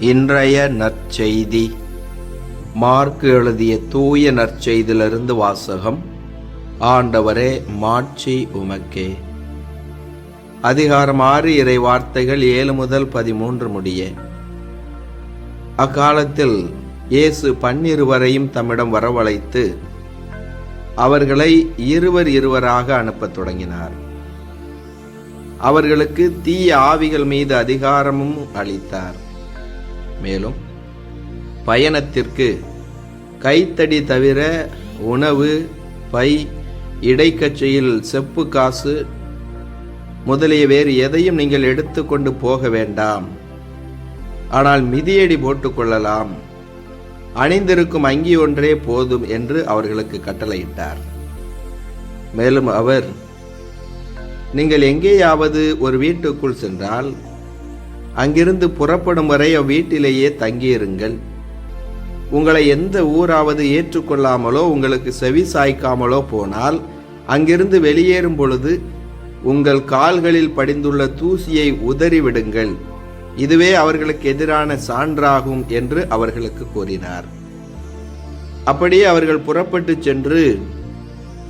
இன்றைய நற்செய்தி. மார்க்கு எழுதிய தூய நற்செய்தியிலிருந்து வாசகம். ஆண்டவரே மாட்சி உமக்கே. அதிகாரம் ஆறு இறை வார்த்தைகள் ஏழு முதல் பதிமூன்று முடிய. அக்காலத்தில் இயேசு பன்னிருவரையும் தம்மிடம் வரவழைத்து அவர்களை இருவர் இருவராக அனுப்பத் தொடங்கினார். அவர்களுக்கு தீய ஆவிகள் மீது அதிகாரமும் அளித்தார். மேலும் பயணத்திற்கு கைத்தடி தவிர உணவு பை இடைக்கச்சையில் செப்பு காசு முதலிய வேறு எதையும் நீங்கள் எடுத்துக்கொண்டு போக வேண்டாம். ஆனால் மிதியடி போட்டுக்கொள்ளலாம் அணிந்திருக்கும் அங்கி ஒன்றே போதும் என்று அவர்களுக்கு கட்டளையிட்டார். மேலும் அவர் நீங்கள் எங்கேயாவது ஒரு வீட்டுக்குள் சென்றால் அங்கிருந்து புறப்படும் வரை அவ்வீட்டிலேயே தங்கியிருங்கள். உங்களை எந்த ஊராவது ஏற்றுக்கொள்ளாமலோ உங்களுக்கு செவி சாய்க்காமலோ போனால் அங்கிருந்து வெளியேறும் பொழுது உங்கள் கால்களில் படிந்துள்ள தூசியை உதறிவிடுங்கள். இதுவே அவர்களுக்கு எதிரான சான்றாகும் என்று அவர்களுக்கு கூறினார். அப்படியே அவர்கள் புறப்பட்டு சென்று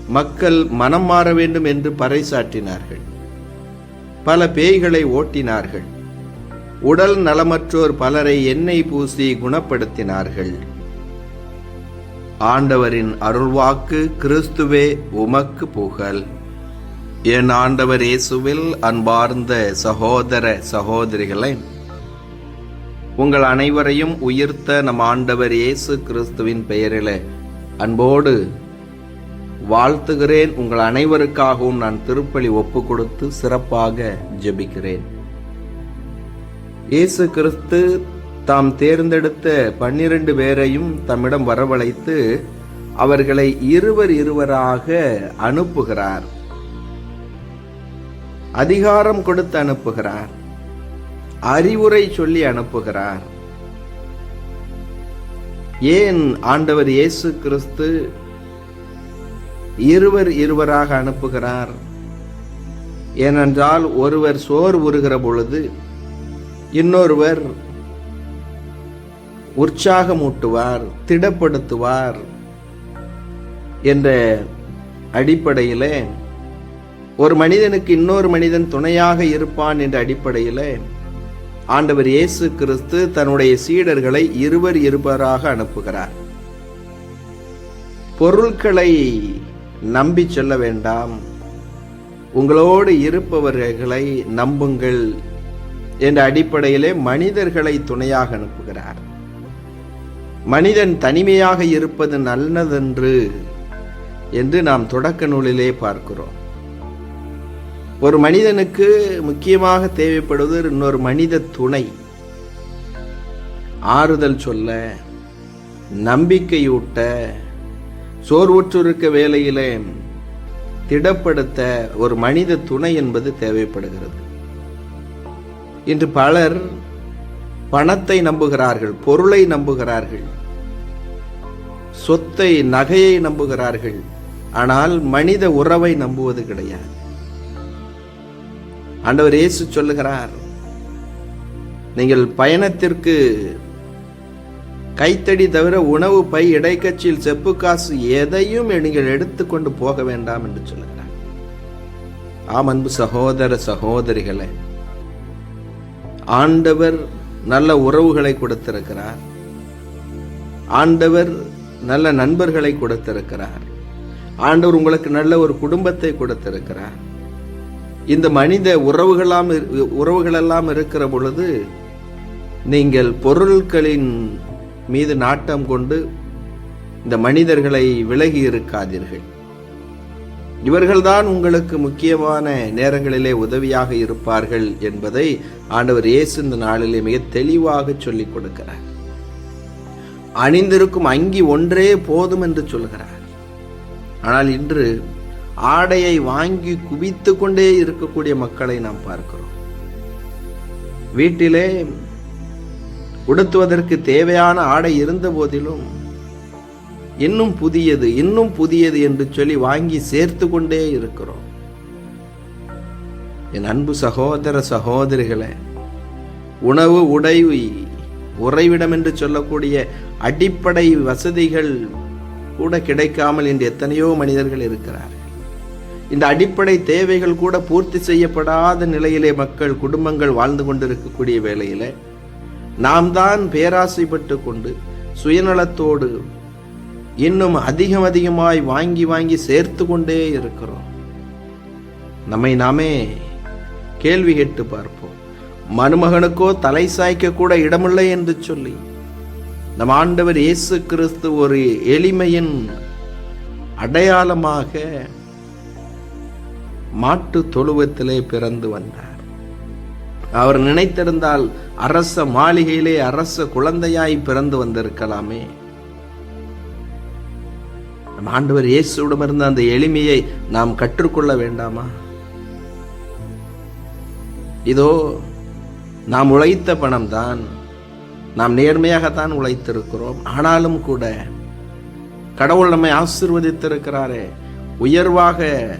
மக்கள் மனம் மாற வேண்டும் என்று பறைசாற்றினார்கள். பல பேய்களை ஓட்டினார்கள். உடல் நலமற்றோர் பலரை எண்ணெய் பூசி குணப்படுத்தினார்கள். ஆண்டவரின் அருள்வாக்கு கிறிஸ்துவே உமக்கு புகழ். என் ஆண்டவர் இயேசுவில் அன்பார்ந்த சகோதர சகோதரிகளை உங்கள் அனைவரையும் உயிர்த்த நம் ஆண்டவர் இயேசு கிறிஸ்துவின் பெயரில் அன்போடு வாழ்த்துகிறேன். உங்கள் அனைவருக்காகவும் நான் திருப்பலி ஒப்பு கொடுத்து சிறப்பாக ஜெபிக்கிறேன். இயேசு கிறிஸ்து தாம் தேர்ந்தெடுத்த பன்னிரண்டு பேரையும் தம்மிடம் வரவழைத்து அவர்களை இருவர் இருவராக அனுப்புகிறார். அதிகாரம் கொடுத்து அனுப்புகிறார். அறிவுரை சொல்லி அனுப்புகிறார். ஏன் ஆண்டவர் இயேசு கிறிஸ்து இருவர் இருவராக அனுப்புகிறார்? ஏனென்றால் ஒருவர் சோர் உருகிற பொழுது இன்னொருவர் உற்சாகமூட்டுவார் திடப்படுத்துவார் என்ற அடிப்படையிலே ஒரு மனிதனுக்கு இன்னொரு மனிதன் துணையாக இருப்பான் என்ற அடிப்படையில் ஆண்டவர் இயேசு கிறிஸ்து தன்னுடைய சீடர்களை இருவர் இருவராக அனுப்புகிறார். பொருட்களை நம்பி சொல்ல வேண்டாம். உங்களோடு இருப்பவர்களை நம்புங்கள் என்ற அடிப்படையிலே மனிதர்களை துணையாக அனுப்புகிறார். மனிதன் தனிமையாக இருப்பது நல்லதென்று என்று நாம் தொடக்க நூலிலே பார்க்கிறோம். ஒரு மனிதனுக்கு முக்கியமாக தேவைப்படுவது இன்னொரு மனித துணை. ஆறுதல் சொல்ல நம்பிக்கையூட்ட சோர்வுற்றிருக்க வேலையிலே திடப்படுத்த ஒரு மனித துணை என்பது தேவைப்படுகிறது. இன்று பலர் பணத்தை நம்புகிறார்கள் பொருளை நம்புகிறார்கள் சொத்தை நகையை நம்புகிறார்கள். ஆனால் மனித உறவை நம்புவது கிடையாது. ஆண்டவர் இயேசு சொல்லுகிறார் நீங்கள் பயணத்திற்கு கைத்தடி தவிர உணவு பை இடைக்கட்சியில் செப்பு காசு எதையும் நீங்கள் எடுத்துக்கொண்டு போக வேண்டாம் என்று சொல்லுகிறார். ஆம் அன்பு சகோதர சகோதரிகளை ஆண்டவர் நல்ல உறவுகளை கொடுத்திருக்கிறார். ஆண்டவர் நல்ல நண்பர்களை கொடுத்திருக்கிறார். ஆண்டவர் உங்களுக்கு நல்ல ஒரு குடும்பத்தை கொடுத்திருக்கிறார். இந்த மனித உறவுகளாம் உறவுகளெல்லாம் இருக்கிற பொழுது நீங்கள் பொருட்களின் மீது நாட்டம் கொண்டு இந்த மனிதர்களை விலகி இருக்காதீர்கள். இவர்கள்தான் உங்களுக்கு முக்கியமான நேரங்களிலே உதவியாக இருப்பார்கள் என்பதை ஆண்டவர் இயேசு இந்த நாளிலே மிக தெளிவாக சொல்லிக் கொடுக்கிறார். அணிந்திருக்கும் அங்கி ஒன்றே போதும் என்று சொல்கிறார். ஆனால் இன்று ஆடையை வாங்கி குவித்து கொண்டே இருக்கக்கூடிய மக்களை நாம் பார்க்கிறோம். வீட்டிலே உடுத்துவதற்கு தேவையான ஆடை இருந்த போதிலும் இன்னும் புதியது இன்னும் புதியது என்று சொல்லி வாங்கி சேர்த்து கொண்டே இருக்கிறோம். என் அன்பு சகோதர சகோதரிகளே உணவு உடை உறைவிடம் என்று சொல்லக்கூடிய அடிப்படை வசதிகள் கூட கிடைக்காமல் இன்று எத்தனையோ மனிதர்கள் இருக்கிறார்கள். இந்த அடிப்படை தேவைகள் கூட பூர்த்தி செய்யப்படாத நிலையிலே மக்கள் குடும்பங்கள் வாழ்ந்து கொண்டிருக்கக்கூடிய வேளையில நாம் தான் பேராசைப்பட்டு கொண்டு சுயநலத்தோடு இன்னும் அதிகம் அதிகமாய் வாங்கி வாங்கி சேர்த்து கொண்டே இருக்கிறோம். நம்மை நாமே கேள்வி கேட்டு பார்ப்போம். மருமகனுக்கோ தலை சாய்க்க கூட இடமில்லை என்று சொல்லி நம் ஆண்டவர் இயேசு கிறிஸ்து ஒரு எளிமையின் அடையாளமாக மாட்டு தொழுவத்திலே பிறந்து வந்தார். அவர் நினைத்திருந்தால் அரச மாளிகையிலே அரச குழந்தையாய் பிறந்து வந்திருக்கலாமே. நம் ஆண்டவர் இயேசுவிடமிருந்து அந்த எளிமையை நாம் கற்றுக்கொள்ள வேண்டாமா? இதோ நாம் உழைத்த பணம் தான் நாம் நேர்மையாகத்தான் உழைத்திருக்கிறோம். ஆனாலும் கூட கடவுள் நம்மை ஆசிர்வதித்திருக்கிறாரே உயர்வாக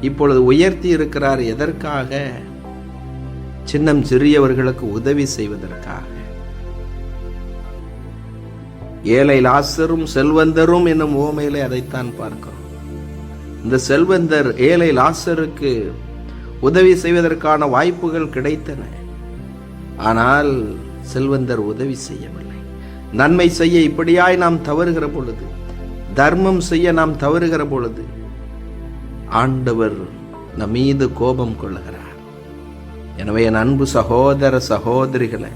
இப்பொழுது உயர்த்தி இருக்கிறார் எதற்காக? சின்னம் சிறியவர்களுக்கு உதவி செய்வதற்காக. ஏழை லாசரும் செல்வந்தரும் என்னும் ஓமையிலே அதைத்தான் பார்க்கிறோம். இந்த செல்வந்தர் ஏழை லாசருக்கு உதவி செய்வதற்கான வாய்ப்புகள் கிடைத்தன. ஆனால் செல்வந்தர் உதவி செய்யவில்லை. நன்மை செய்ய இப்படியாய் நாம் தவறுகிற பொழுது தர்மம் செய்ய நாம் தவறுகிற பொழுது ஆண்டவர் நம் மீது கோபம் கொள்ளுகிறார். எனவே என் அன்பு சகோதர சகோதரிகளை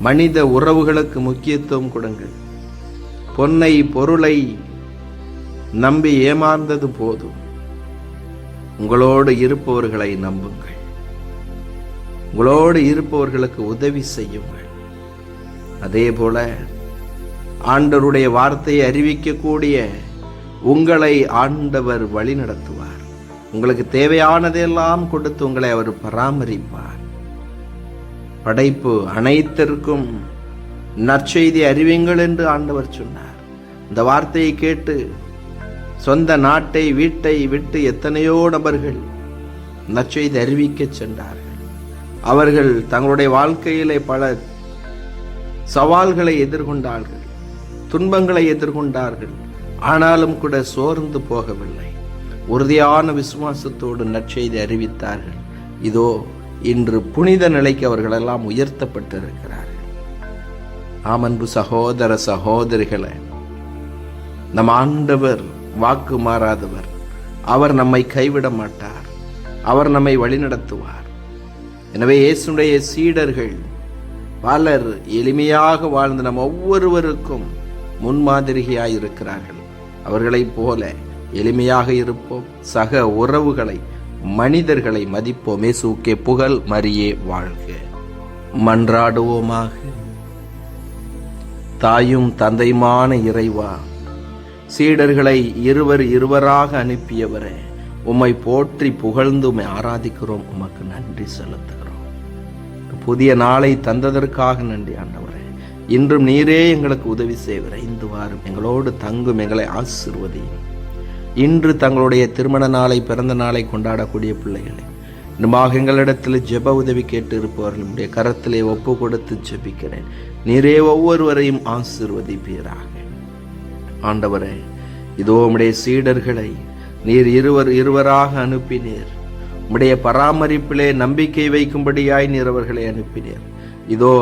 மனித உறவுகளுக்கு முக்கியத்துவம் கொடுங்கள். பொன்னை பொருளை நம்பி ஏமாந்தது போதும். உங்களோடு இருப்பவர்களை நம்புங்கள். உங்களோடு இருப்பவர்களுக்கு உதவி செய்யுங்கள். அதே போல ஆண்டவருடைய வார்த்தையை அறிவிக்கக்கூடிய உங்களை ஆண்டவர் வழி நடத்துவார் உங்களுக்கு தேவையானதெல்லாம் கொடுத்து உங்களை அவர் பராமரிப்பார். படைப்பு அனைத்திற்கும் நற்செய்தி அறிவிங்கள் என்று ஆண்டவர் சொன்னார். இந்த வார்த்தையை கேட்டு சொந்த நாட்டை வீட்டை விட்டு எத்தனையோ நபர்கள் நற்செய்தி அறிவிக்க சென்றார்கள். அவர்கள் தங்களுடைய வாழ்க்கையிலே பல சவால்களை எதிர்கொண்டார்கள் துன்பங்களை எதிர்கொண்டார்கள் ஆனாலும் கூட சோர்ந்து போகவில்லை. உறுதியான விசுவாசத்தோடு நற்செய்தி அறிவித்தார்கள். இதோ இன்று புனித நிலைக்கு அவர்களெல்லாம் உயர்த்தப்பட்டிருக்கிறார்கள். ஆமன்பு சகோதர சகோதரிகளை நம் ஆண்டவர் வாக்கு மாறாதவர். அவர் நம்மை கைவிட மாட்டார். அவர் நம்மை வழிநடத்துவார். எனவே இயேசுடைய சீடர்கள் பலர் எளிமையாக வாழ்ந்த நம் ஒவ்வொருவருக்கும் முன்மாதிரியாய் இருக்கிறார்கள் அவர்களைப் போல எளிமையாக இருப்போம். சக உறவுகளை மனிதர்களை மதிப்போம். இயேசுக்கே புகழ் மறியே வாழ்க. மன்றாடுவோமாக. தாயும் தந்தையுமான இறைவா சீடர்களை இருவர் இருவராக அனுப்பியவரே உம்மை போற்றி புகழ்ந்து உம்மை ஆராதிக்கிறோம். உமக்கு நன்றி செலுத்துகிறோம். புதிய நாளை தந்ததற்காக நன்றி ஆண்டவரே. இன்றும் நீரே எங்களுக்கு உதவி செய்கிற இந்து வாரம் எங்களோடு தங்கும் எங்களை ஆசிர்வதியும். இன்று தங்களுடைய திருமண நாளை பிறந்த நாளை கொண்டாடக்கூடிய பிள்ளைகளை இன்னுமாக எங்களிடத்தில் ஜெப உதவி கேட்டு இருப்பவர்கள் நம்முடைய கரத்திலே ஒப்பு கொடுத்து ஜெபிக்கிறேன். நீரே ஒவ்வொருவரையும் ஆசிர்வதிப்பீராக. ஆண்டவரே இதோ உம்முடைய சீடர்களை நீர் இருவர் இருவராக அனுப்பினீர். உம்முடைய பராமரிப்பிலே நம்பிக்கை வைக்கும்படியாய் நீர் அவர்களை அனுப்பினீர். இதோ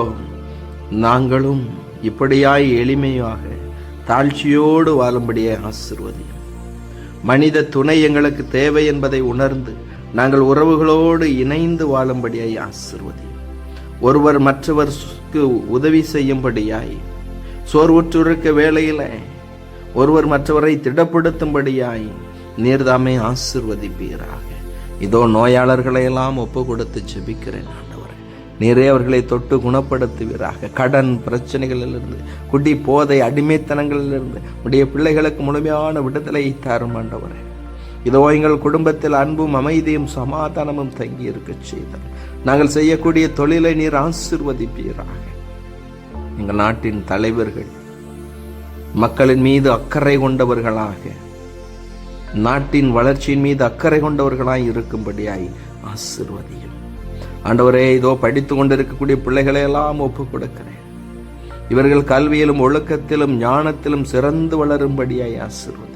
நாங்களும் இப்படியாய் எளிமையாக தாழ்ச்சியோடு வாழும்படியே ஆசிர்வதியும். மனித துணை எங்களுக்கு தேவை என்பதை உணர்ந்து நாங்கள் உறவுகளோடு இணைந்து வாழும்படியாய் ஆசிர்வதி. ஒருவர் மற்றவருக்கு உதவி செய்யும்படியாய். சோர்வுற்றிருக்க வேளையில் ஒருவர் மற்றவரை திடப்படுத்தும்படியாய் நீர்தாமே ஆசிர்வதிப்பீராக. இதோ நோயாளர்களை எல்லாம் ஒப்பு கொடுத்து ஜெபிக்கிறேன் ஆண்டவரே. நீரே அவர்களை தொட்டு குணப்படுத்துவீராக. கடன் பிரச்சனைகளிலிருந்து குடி போதை அடிமைத்தனங்களிலிருந்து உடைய பிள்ளைகளுக்கு முழுமையான விடுதலை தாரும் ஆண்டவரே. இதோ எங்கள் குடும்பத்தில் அன்பும் அமைதியும் சமாதானமும் தங்கி இருக்க செய்தார் நாங்கள் செய்யக்கூடிய தொழிலை நீர் ஆசிர்வதிப்பீராக. எங்கள் நாட்டின் தலைவர்கள் மக்களின் மீது அக்கறை கொண்டவர்களாக நாட்டின் வளர்ச்சியின் மீது அக்கறை கொண்டவர்களாய் இருக்கும்படியாய் ஆசிர்வதியும். ஆண்டவரே இதோ படித்து கொண்டிருக்கக்கூடிய பிள்ளைகளை எல்லாம் ஒப்பு கொடுக்கிறேன். இவர்கள் கல்வியிலும் ஒழுக்கத்திலும் ஞானத்திலும் சிறந்து வளரும்படியாய் ஆசிர்வதி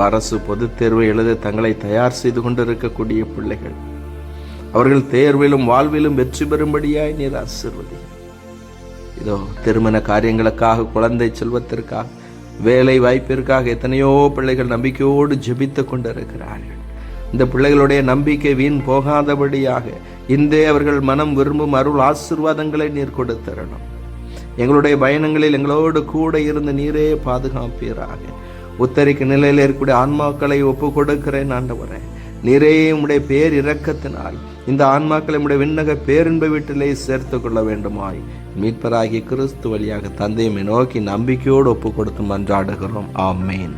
அரசு பொதுத் தேர்வை எழுத தங்களை தயார் செய்து கொண்டிருக்கக்கூடிய பிள்ளைகள். அவர்கள் தேர்விலும் வாழ்விலும் வெற்றி பெறும்படியாய் நீர் ஆசிர்வதி இதோ திருமண காரியங்களுக்காக குழந்தை செல்வத்திற்காக வேலை வாய்ப்பிற்காக எத்தனையோ பிள்ளைகள் நம்பிக்கையோடு ஜெபித்துக் கொண்டிருக்கிறார்கள். இந்த பிள்ளைகளுடைய நம்பிக்கை வீண் போகாதபடியாக இந்தே அவர்கள் மனம் விரும்பும் அருள் ஆசிர்வாதங்களை நீர் கொடுத்தரணும் எங்களுடைய பயணங்களில் எங்களோடு கூட இருந்து நீரே பாதுகாப்பீராக. உத்தரிக்க நிலையில் இருக்கக்கூடிய ஆன்மாக்களை ஒப்பு கொடுக்கிறேன் ஆண்டவரே. நிறைய உடைய பேர் இரக்கத்தினால் இந்த ஆன்மாக்களை உடைய விண்ணக பேரின்ப வீட்டிலே சேர்த்து கொள்ள வேண்டுமாய். மீட்பராகிய கிறிஸ்து வழியாக தந்தையுமே நோக்கி நம்பிக்கையோடு ஒப்பு கொடுத்து மன்றாடுகிறோம் ஆமேன்.